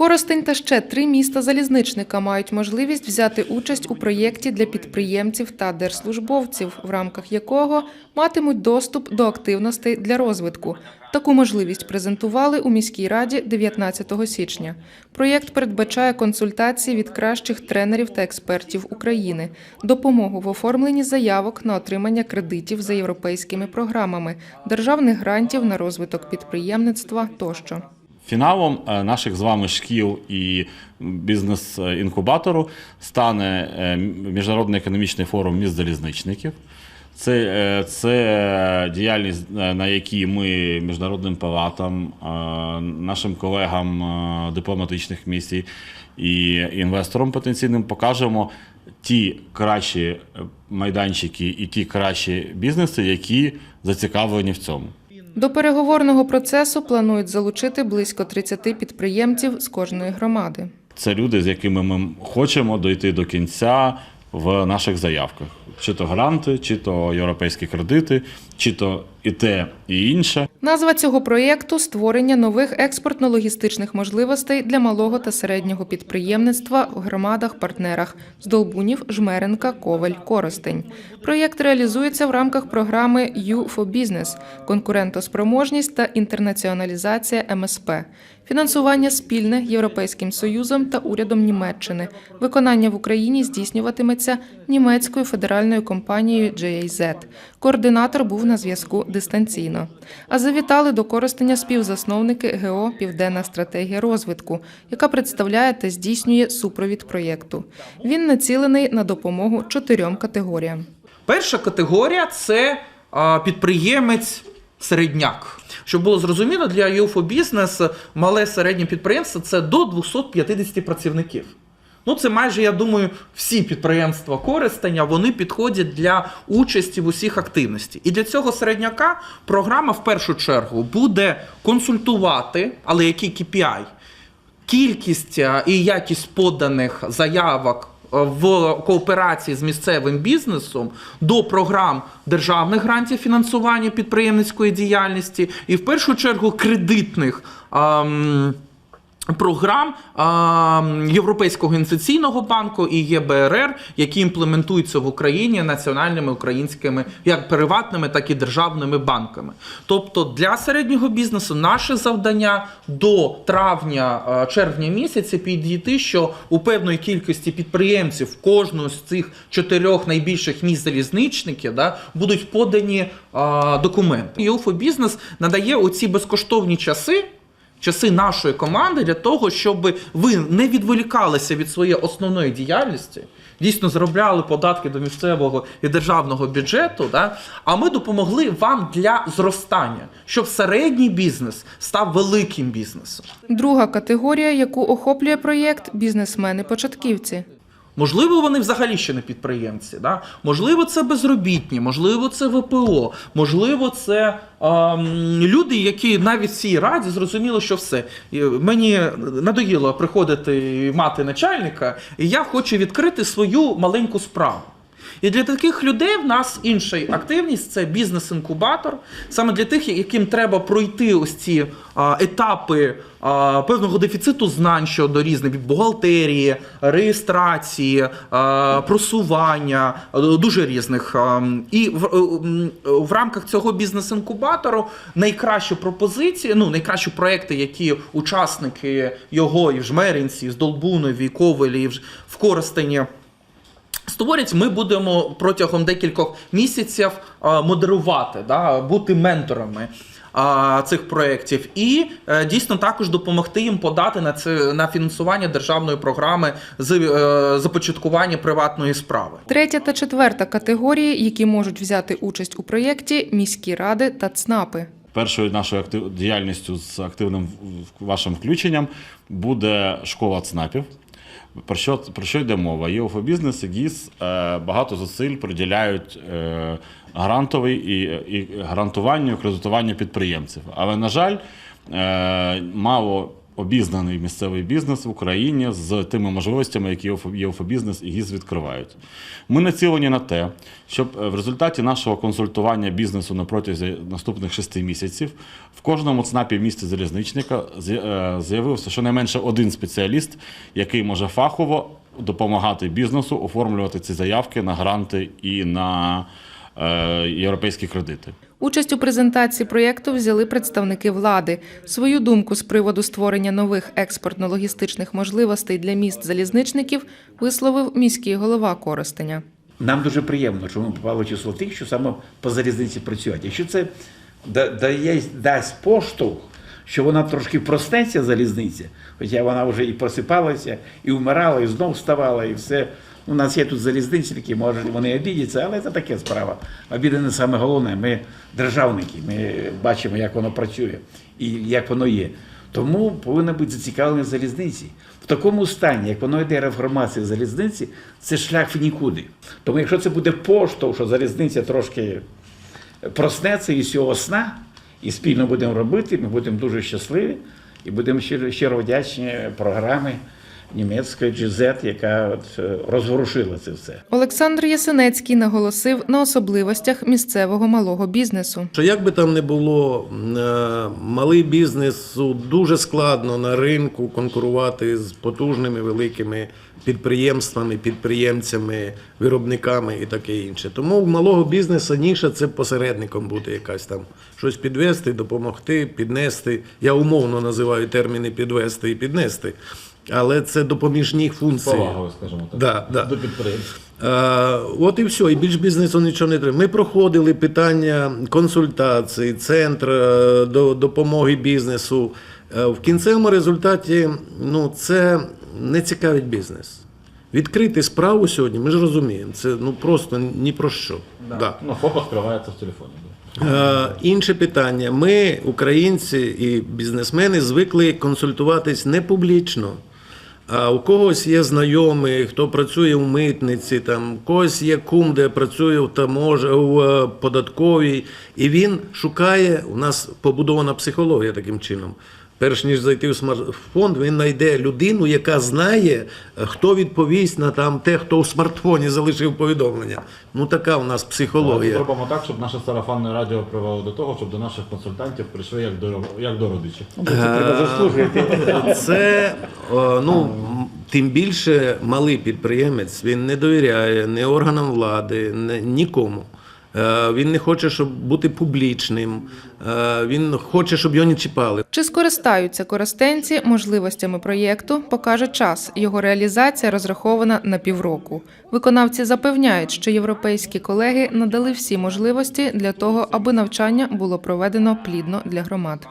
Коростень та ще три міста залізничника мають можливість взяти участь у проєкті для підприємців та держслужбовців, в рамках якого матимуть доступ до активностей для розвитку. Таку можливість презентували у міській раді 19 січня. Проєкт передбачає консультації від кращих тренерів та експертів України, допомогу в оформленні заявок на отримання кредитів за європейськими програмами, державних грантів на розвиток підприємництва тощо. Фіналом е, наших з вами шкіл і бізнес-інкубатору стане е, Міжнародний економічний форум міст залізничників. Це, е, це діяльність, на якій ми міжнародним палатам, нашим колегам дипломатичних місій і інвесторам потенційним покажемо ті кращі майданчики і ті кращі бізнеси, які зацікавлені в цьому. До переговорного процесу планують залучити близько 30 підприємців з кожної громади. Це люди, з якими ми хочемо дойти до кінця в наших заявках. Чи то гранти, чи то європейські кредити, чи то і те, і інше. Назва цього проєкту створення нових експортно-логістичних можливостей для малого та середнього підприємництва в громадах-партнерах Здолбунів, Жмеренка, Коваль, Коростень. Проєкт реалізується в рамках програми «You for Business» – конкурентоспроможність та інтернаціоналізація МСП. Фінансування спільне Європейським Союзом та урядом Німеччини. Виконання в Україні здійснюватиметься німецькою федеральною компанією JAZ. Координатор був на зв'язку дистанційно. А завітали до користення співзасновники ГО Південна стратегія розвитку, яка представляє та здійснює супровід проєкту. Він націлений на допомогу чотирьом категоріям. Перша категорія це підприємець середняк. Щоб було зрозуміло, для UFO бізнес мале середнє підприємство це до 250 працівників. Ну, це майже, я думаю, всі підприємства користення вони підходять для участі в усіх активностях. І для цього середняка програма в першу чергу буде консультувати, але який KPI? Кількість е, і якість поданих заявок е, в кооперації з місцевим бізнесом до програм державних грантів фінансування підприємницької діяльності і в першу чергу кредитних. ем, Програм а, Європейського інвестиційного банку і ЄБРР, які імплементуються в Україні національними українськими як приватними, так і державними банками. Тобто для середнього бізнесу наше завдання до травня-червня місяця підійти, що у певної кількості підприємців кожного з цих чотирьох найбільших міст залізничників да, будуть подані а, документи. ЮФО бізнес надає оці безкоштовні часи часи нашої команди для того, щоб ви не відволікалися від своєї основної діяльності, дійсно заробляли податки до місцевого і державного бюджету, да? а ми допомогли вам для зростання, щоб середній бізнес став великим бізнесом. Друга категорія, яку охоплює проєкт бізнесмени-початківці. Можливо, вони взагалі ще не підприємці. Да? Можливо, це безробітні, можливо, це ВПО, можливо, це ем, люди, які навіть в цій раді зрозуміли, що все. Мені надоїло приходити мати начальника, і я хочу відкрити свою маленьку справу. І для таких людей в нас інша активність це бізнес-інкубатор. Саме для тих, яким треба пройти ось ці етапи певного дефіциту знань щодо різних бухгалтерії, реєстрації, просування, дуже різних. І в, е, в рамках цього бізнес-інкубатору найкращі пропозиції, ну найкращі проекти, які учасники його і в Жмеринці, і в Здолбунові, і Ковелі, і в Коростені створять, ми будемо протягом декількох місяців модерувати, да, бути менторами. Цих проєктів і е, дійсно також допомогти їм подати на це на фінансування державної програми з е, започаткування приватної справи. Третя та четверта категорії, які можуть взяти участь у проєкті міські ради та ЦНАПи. Першою нашою діяльністю з активним в- вашим включенням буде школа ЦНАПів. Про що, про що йде мова? ЄОФО бізнес і ГІС е, багато зусиль приділяють е, грантовий і, і грантуванню, і кредитуванню підприємців. Але, на жаль, е, мало обізнаний місцевий бізнес в Україні з тими можливостями, які ЄОФО-бізнес і ГІЗ відкривають. Ми націлені на те, щоб е, в результаті нашого консультування бізнесу на протязі наступних шести місяців в кожному ЦНАПі місті залізничника е, з'явився щонайменше один спеціаліст, який може фахово допомагати бізнесу оформлювати ці заявки на гранти і на е, європейські кредити. Участь у презентації проєкту взяли представники влади. Свою думку з приводу створення нових експортно-логістичних можливостей для міст залізничників висловив міський голова Коростеня. Нам дуже приємно, що ми попали число тих, що саме по залізниці працюють. Якщо це дає, дасть поштовх, що вона трошки проснеться залізниця, хоча вона вже і просипалася, і вмирала, і знов вставала, і все. У нас є тут залізниці, які можуть вони обідяться, але це таке справа. Обіди не саме головне. Ми державники, ми бачимо, як воно працює і як воно є. Тому повинна бути зацікавлення залізниці. В такому стані, як воно йде реформація залізниці, це шлях в нікуди. Тому якщо це буде поштовх, що залізниця трошки проснеться із цього сна, і спільно будемо робити, ми будемо дуже щасливі і будемо щиро, щиро вдячні програмі німецької GZ, яка от е, розворушила це все. Олександр Ясенецький наголосив на особливостях місцевого малого бізнесу. Що як би там не було, е, малий бізнесу дуже складно на ринку конкурувати з потужними великими підприємствами, підприємцями, виробниками і таке інше. Тому в малого бізнесу ніша це посередником бути якась там щось підвести, допомогти, піднести. Я умовно називаю терміни підвести і піднести. Але це допоміжні функції. Повагою, скажімо так, Да, да. до підприємств. Е, От і все, і більш бізнесу нічого не треба. Ми проходили питання консультацій, центр е, до допомоги бізнесу. Е, В кінцевому результаті ну, це не цікавить бізнес. Відкрити справу сьогодні, ми ж розуміємо, це ну просто ні про що. Да. Ну, ФОП відкривається в телефоні. Е, інше питання. Ми, українці і бізнесмени, звикли консультуватись не публічно. А у когось є знайомий, хто працює в митниці, там, у когось є кум, де працює в тамож, в е, податковій, і він шукає, у нас побудована психологія таким чином. Перш ніж зайти в смартфон, він знайде людину, яка знає, е, хто відповість на там те, хто у смартфоні залишив повідомлення. Ну така у нас психологія. Ми зробимо так, щоб наше сарафанне радіо привело до того, щоб до наших консультантів прийшли як до, як до родичів. Це треба заслужити. Це ну тим більше малий підприємець він не довіряє ні органам влади, ні, нікому. Е, Він не хоче, щоб бути публічним. Е, Він хоче, щоб його не чіпали. Чи скористаються користенці можливостями проєкту, покаже час. Його реалізація розрахована на півроку. Виконавці запевняють, що європейські колеги надали всі можливості для того, аби навчання було проведено плідно для громад.